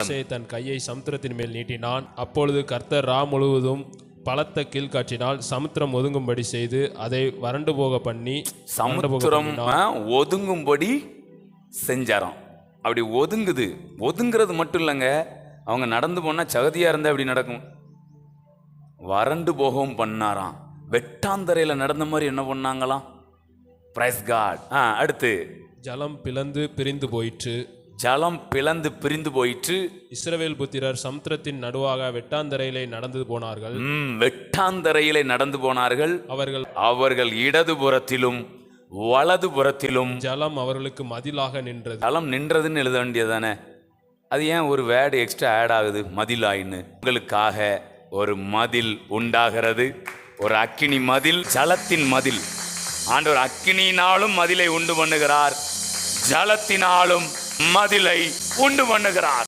மோசே தன் கையை சமுத்திரத்தின் மேல் நீட்டினான். அப்பொழுது கர்த்தர் ரா முழுவதும் பலத்த கீழ்காற்றினால் சமுத்திரம் ஒதுங்கும்படி செய்து அதை வறண்டு போக பண்ணி சமுத்திரம் ஒதுங்கும்படி செஞ்சாராம். அப்படி ஒதுங்குது. ஒதுங்கிறது மட்டும் இல்லைங்க. அவங்க நடந்து போனா சகதியா இருந்தா அப்படி நடக்கும்? வறண்டு போகவும் பண்ணாராம். வெட்டாந்தரையில நடந்த மாதிரி என்ன பண்ணாங்களாம்? பிரைஸ் காட் ஆ அடுத்து. ஜலம் பிளந்து பிரிந்து போயிற்று. ஜலம் பிளந்து பிரிந்து போயிற்று. இஸ்ரவேல் புத்திரர் சமுத்திரத்தின் நடுவாக வெட்டாந்தரையிலே நடந்து போனார்கள். வெட்டாந்தரையிலே நடந்து போனார்கள். அவர்கள் அவர்கள் இடதுபுறத்திலும் வலதுபுறத்திலும் ஜலம் அவர்களுக்கு மதிலாக நின்றது. தளம் நின்றதுன்னு எழுத வேண்டியதானே அது ஏன் ஒரு வேர்டு எக்ஸ்ட்ரா ஆட் ஆகுது மதிலாயின்னு? உங்களுக்காக ஒரு மதில் உண்டாகிறது. ஒரு அக்கினி மதில் ஜலத்தின் மதில். ஆண்டவர் அக்கினியினாலும் மதிலை உண்டு பண்ணுகிறார். ஜலத்தினாலும் மதிலை உண்டு பண்ணுகிறார்.